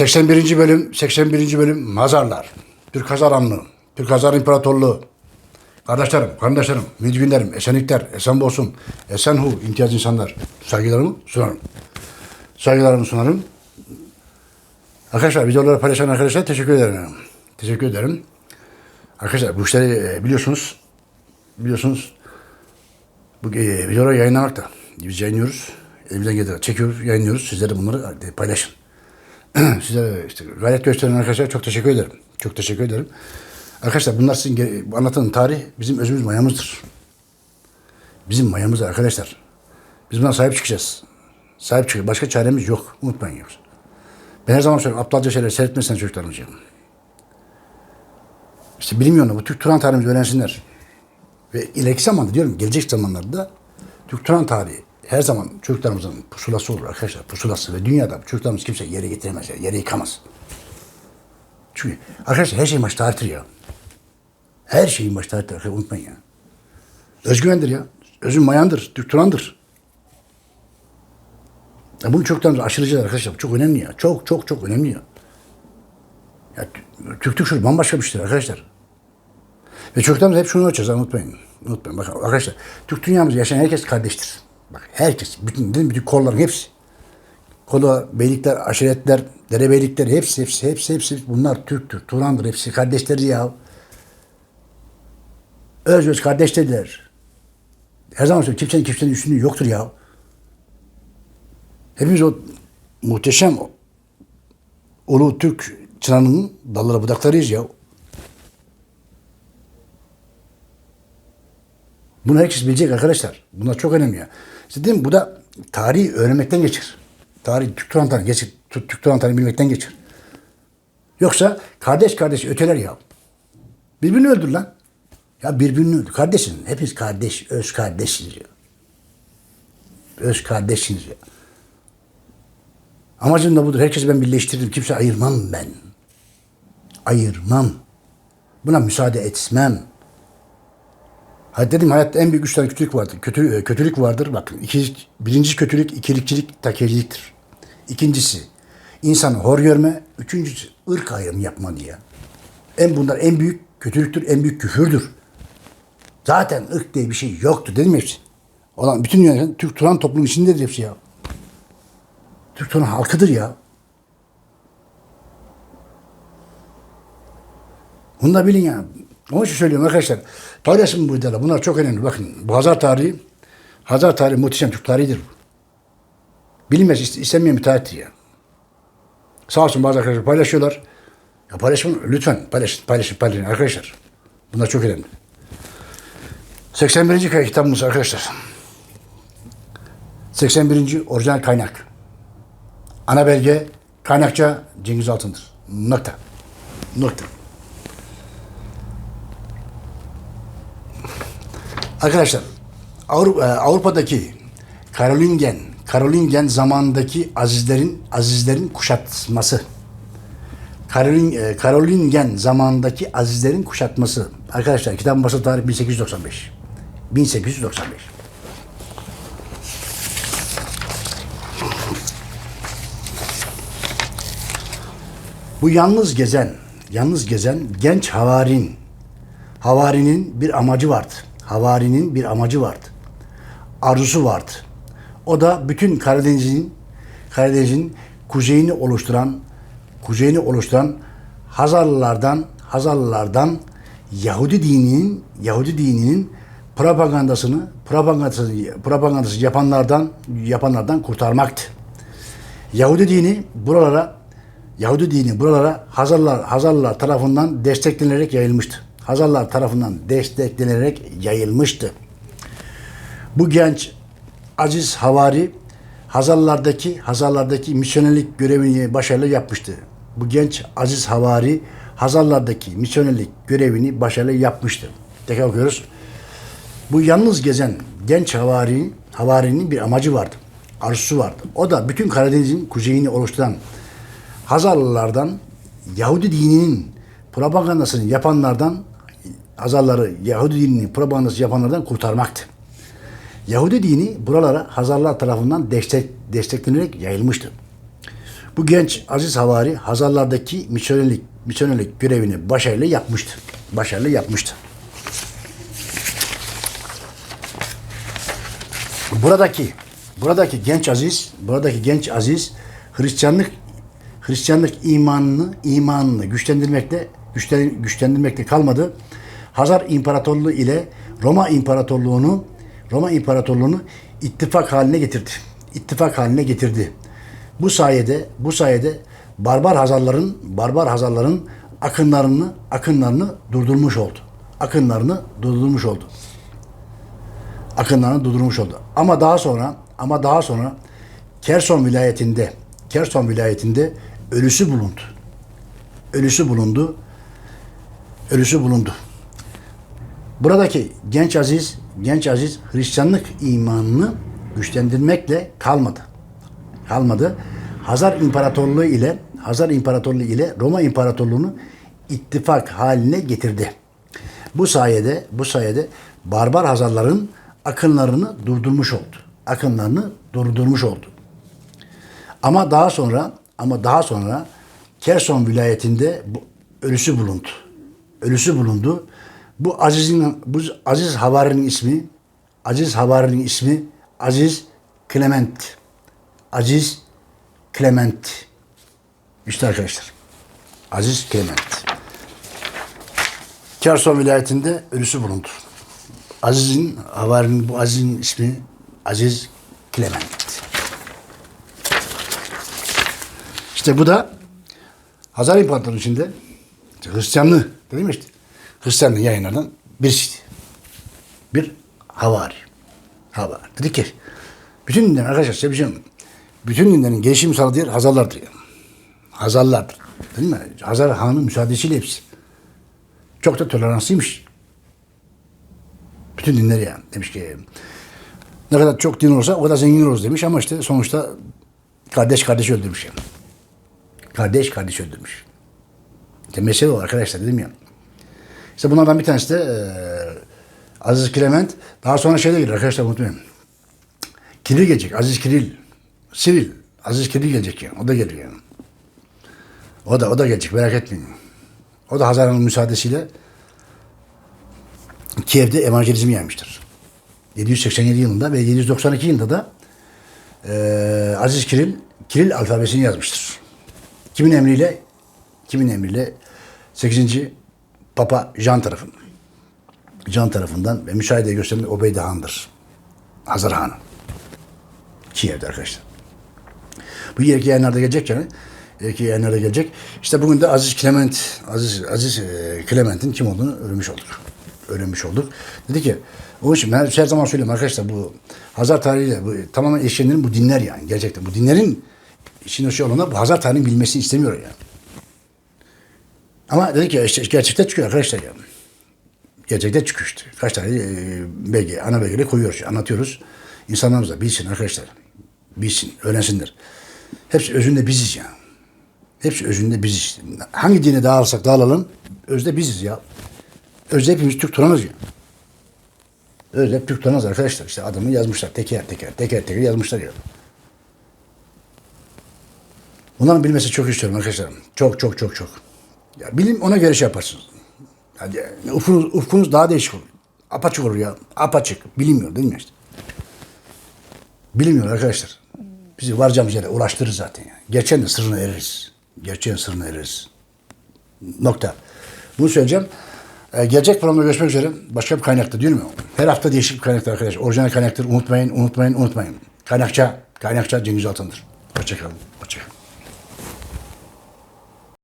81. bölüm, 81. bölüm Mazarlar. Türk Hazaranlığı, Türk Hazar İmparatorluğu. Kardeşlerim, kardeşlerim, müdgünlerim, esenlikler, esen olsun, esen hu, imtiyaz insanlar. Saygılarımı sunarım. Saygılarımı sunarım. Arkadaşlar videoları paylaşan arkadaşlar teşekkür ederim. Teşekkür ederim. Arkadaşlar bu işleri e, biliyorsunuz. Biliyorsunuz bu e, videoları yayınlamakta. Biz yayınlıyoruz. Elimizden geldiğince çekiyoruz, yayınlıyoruz. Sizler de bunları e, paylaşın. Size işte gayret gösteren arkadaşlar çok teşekkür ederim. Çok teşekkür ederim. Arkadaşlar bunlar sizin anlattığım tarih bizim özümüz mayamızdır. Bizim mayamız arkadaşlar. Biz buna sahip çıkacağız. Sahip çıkacağız. Başka çaremiz yok. Unutmayın yoksa. Ben her zaman söylüyorum. Aptalca şeyler seyretmesin çocuklarımıza. İşte bilmiyorlar. Bu Türk Turan tarihimizi öğrensinler. Ve ileriki zamanda diyorum gelecek zamanlarda Türk Turan tarihi her zaman çocuklarımızın pusulası olur arkadaşlar. Pusulası ve dünyada çocuklarımız kimse yere getiremez. ya, Yere yıkamaz. Çünkü arkadaşlar her şey baş tarihtir ya. Her şeyin baş tarihtir. arkadaşlar, Unutmayın ya. Özgüvendir ya. Özün mayandır. Turan'dır. Ya bunu çocuklarımız aşırıcılar arkadaşlar. Çok önemli ya. Çok çok çok önemli ya. Ya Türk Türk şur bambaşka bir şeydir arkadaşlar. Ve çocuklarımız hep şunu ölçeceğiz unutmayın. Unutmayın. Bakın arkadaşlar Türk dünyamızda yaşayan herkes kardeştir. Bak herkes. Bütün, bütün, bütün kolların hepsi. Kola, beylikler, aşiretler, derebeylikler hepsi, hepsi, hepsi, hepsi. Bunlar Türktür, Turan'dır. Hepsi kardeşleri ya. Öz öz kardeşlerdir. Her zaman söylüyorum. Kimsenin kimsenin üstünlüğü yoktur ya. Hepimiz o muhteşem Ulu Türk çınarının dalları budaklarıyız ya. Bunu herkes bilecek arkadaşlar. Bunlar çok önemli ya. İşte dedim bu da tarihi öğrenmekten geçir. Tarih Türk Turan tarihi geçir. Türk Türk Turan tarihi bilmekten geçir. Yoksa kardeş kardeş öteler ya. Birbirini öldür lan. Ya birbirini öldür. Kardeşsin. Hepiniz kardeş, öz kardeşsiniz ya. Öz kardeşsiniz ya. Amacım da budur. Herkesi ben birleştiririm. Kimse ayırmam ben. Ayırmam. Buna müsaade etmem. Ha dedim hayatta en büyük üç kötülük vardır. Kötü, e, kötülük vardır. Bakın iki, birinci kötülük ikilikçilik, takeciliktir. İkincisi insanı hor görme. Üçüncüsü ırk ayrımı yapma diye. En bunlar en büyük kötülüktür, en büyük küfürdür. Zaten ırk diye bir şey yoktu dedim hepsi. Olan bütün dünya Türk Turan toplumun içindedir hepsi ya. Türk Turan halkıdır ya. Bunu da bilin ya. Onun için söylüyorum arkadaşlar. Paylaşın bu videoları. Bunlar çok önemli. Bakın bu Hazar tarihi, Hazar tarihi muhteşem Türk tarihidir bu. Bilinmez, iste- istenmeyen bir tarihtir ya. Sağ olsun bazı arkadaşlar paylaşıyorlar. Ya paylaşın lütfen paylaşın, paylaşın, paylaşın arkadaşlar. Bunlar çok önemli. 81. kay kitabımız arkadaşlar. 81. orijinal kaynak. Ana belge kaynakça Cengiz Altın'dır. Nokta. Nokta. Arkadaşlar e, Avrupa'daki Karolingen Karolingen zamandaki azizlerin azizlerin kuşatması. E, Karolingen zamandaki azizlerin kuşatması. Arkadaşlar kitabın basılı tarihi 1895. 1895. Bu yalnız gezen, yalnız gezen genç havarin, havarinin bir amacı vardı. Havarinin bir amacı vardı. Arzusu vardı. O da bütün Karadeniz'in Karadeniz'in kuzeyini oluşturan kuzeyini oluşturan Hazarlılardan Hazarlılardan Yahudi dininin Yahudi dininin propagandasını propagandasını propagandası yapanlardan yapanlardan kurtarmaktı. Yahudi dini buralara Yahudi dini buralara Hazarlar Hazarlar tarafından desteklenerek yayılmıştı. Hazarlar tarafından desteklenerek yayılmıştı. Bu genç Aziz Havari Hazarlardaki Hazarlardaki misyonerlik görevini başarılı yapmıştı. Bu genç Aziz Havari Hazarlardaki misyonerlik görevini başarılı yapmıştı. Tekrar okuyoruz. Bu yalnız gezen genç havari, havarinin bir amacı vardı. Arzusu vardı. O da bütün Karadeniz'in kuzeyini oluşturan Hazarlılardan Yahudi dininin propagandasını yapanlardan Hazarları Yahudi dininin propagandası yapanlardan kurtarmaktı. Yahudi dini buralara Hazarlar tarafından destek, desteklenerek yayılmıştı. Bu genç Aziz Havari Hazarlardaki misyonerlik, misyonerlik görevini başarılı yapmıştı. Başarılı yapmıştı. Buradaki buradaki genç Aziz, buradaki genç Aziz Hristiyanlık Hristiyanlık imanını imanını güçlendirmekte güçlen, güçlendirmekte kalmadı. Hazar İmparatorluğu ile Roma İmparatorluğunu Roma İmparatorluğunu ittifak haline getirdi. İttifak haline getirdi. Bu sayede bu sayede barbar Hazarların barbar Hazarların akınlarını akınlarını durdurmuş oldu. Akınlarını durdurmuş oldu akınlarını durdurmuş oldu. Ama daha sonra ama daha sonra Kerson vilayetinde Kerson vilayetinde ölüsü bulundu. Ölüsü bulundu. Ölüsü bulundu. Buradaki genç aziz, genç aziz Hristiyanlık imanını güçlendirmekle kalmadı. Kalmadı. Hazar İmparatorluğu ile Hazar İmparatorluğu ile Roma İmparatorluğu'nu ittifak haline getirdi. Bu sayede bu sayede barbar Hazarların akınlarını durdurmuş oldu. Akınlarını durdurmuş oldu. Ama daha sonra ama daha sonra Kerson vilayetinde ölüsü bulundu. Ölüsü bulundu. Bu Aziz'in bu Aziz Havari'nin ismi Aziz Havari'nin ismi Aziz Clement. Aziz Clement. İşte arkadaşlar. Aziz Clement. Kerson vilayetinde ölüsü bulundu. Aziz'in, Havari'nin bu Aziz'in ismi Aziz Clement. İşte bu da Hazar İmparatorluğu içinde Hristiyanlığı dedim ya işte. Hristiyanlığı yayınlardan birisi. Bir havari. Havari. Dedi ki bütün dinler arkadaşlar size bir şey. Bütün dinlerin gelişim sağladığı yer Hazarlardır yani. Hazarlardır. Değil mi? Hazar Han'ın müsaadesiyle hepsi. Çok da toleranslıymış. Bütün dinler yani. Demiş ki ne kadar çok din olursa o kadar zengin oluruz demiş ama işte sonuçta kardeş kardeş öldürmüş yani. Kardeş kardeş öldürmüş. İşte mesele o arkadaşlar dedim ya. İşte bunlardan bir tanesi de eee, Aziz Clement. Daha sonra şey de gelir arkadaşlar unutmayın. Kiril gelecek. Aziz Kiril. Siril. Aziz Kiril gelecek yani. O da geliyor yani. O da o da gelecek merak etmeyin. O da Hazar'ın müsaadesiyle Kiev'de evangelizmi yaymıştır. 787 yılında ve 792 yılında da eee, Aziz Kiril Kiril alfabesini yazmıştır. Kimin emriyle? Kimin emriyle? 8. Papa Jean tarafından. Jean tarafından ve müsaade gösteren Obeyde Han'dır. Hazar Han. Kiev'de arkadaşlar. Bu ileriki yayınlarda gelecek yani. İleriki yayınlarda gelecek. İşte bugün de Aziz Clement, Aziz, Aziz e, Clement'in kim olduğunu öğrenmiş olduk. Öğrenmiş olduk. Dedi ki, o için ben her zaman söylüyorum arkadaşlar bu Hazar tarihiyle bu, tamamen eşyenlerin bu dinler yani gerçekten. Bu dinlerin işin şey olanlar bu Hazar tarihini bilmesi istemiyor yani. Ama dedi ki işte gerçekten çıkıyor arkadaşlar yani. Gerçekten çıkıyor işte. Kaç tane e, belge, ana belgeleri koyuyoruz, anlatıyoruz. İnsanlarımız da bilsin arkadaşlar. Bilsin, öğrensinler. Hepsi özünde biziz ya. Hepsi özünde biziz. Hangi dine dağılırsak dağılalım, özde biziz ya. Özde hepimiz Türk Turanız ya. Özde Türk Turanız arkadaşlar. İşte adamı yazmışlar teker teker, teker teker yazmışlar ya. Bunların bilmesi çok istiyorum arkadaşlar. Çok çok çok çok. Ya bilim ona göre şey yaparsınız. Yani ufkunuz, ufkunuz daha değişik olur. Apaçık olur ya. Apaçık. Bilinmiyor değil mi işte? Bilinmiyor arkadaşlar. Bizi varacağımız yere ulaştırır zaten. Yani. Gerçeğin de sırrına ereriz. Gerçeğin sırrına ereriz. Nokta. Bunu söyleyeceğim. Ee, gelecek programda görüşmek üzere. Başka bir kaynakta değil mi? Her hafta değişik bir kaynakta arkadaşlar. Orijinal kaynaktır. Unutmayın, unutmayın, unutmayın. Kaynakça, kaynakça Cengiz Altan'dır. Hoşçakalın.